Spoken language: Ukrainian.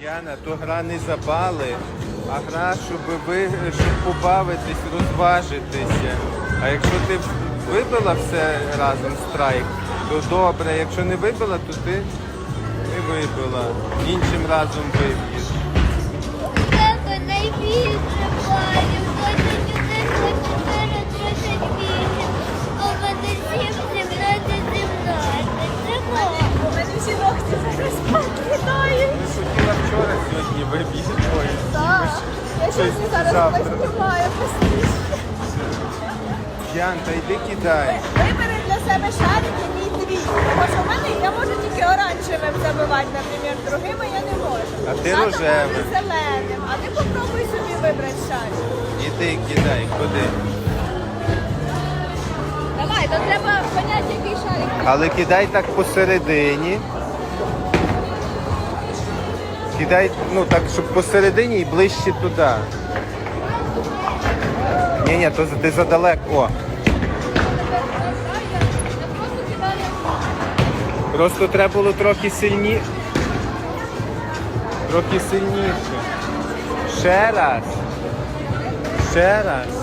Яна, то гра не за бали, а гра, щоб ви щоб побавитись, розважитися. А якщо ти вибила все разом страйк, то добре. Якщо не вибила, то ти не вибила. Іншим разом виб'єш. Сьогодні виб'єш. Ой, Так. Я Щось зараз завтра. поступаю постійно. Ян, та йди кидай. Вибери для себе шарики мій твій. Тому що в мене я можу тільки оранжевим забивати, наприклад, другими я не можу. А ти Тато рожевим. може зеленим. А ти попробуй собі вибрати шарик. Іди кидай, куди. Давай, то треба поняти, який шарик. Але кидай так посередині. Кидай, ну так, щоб посередині і ближче туди. Ні, ні, то ти задалеко. Просто треба було трохи сильніше. Трохи сильніше. Ще раз. Ще раз.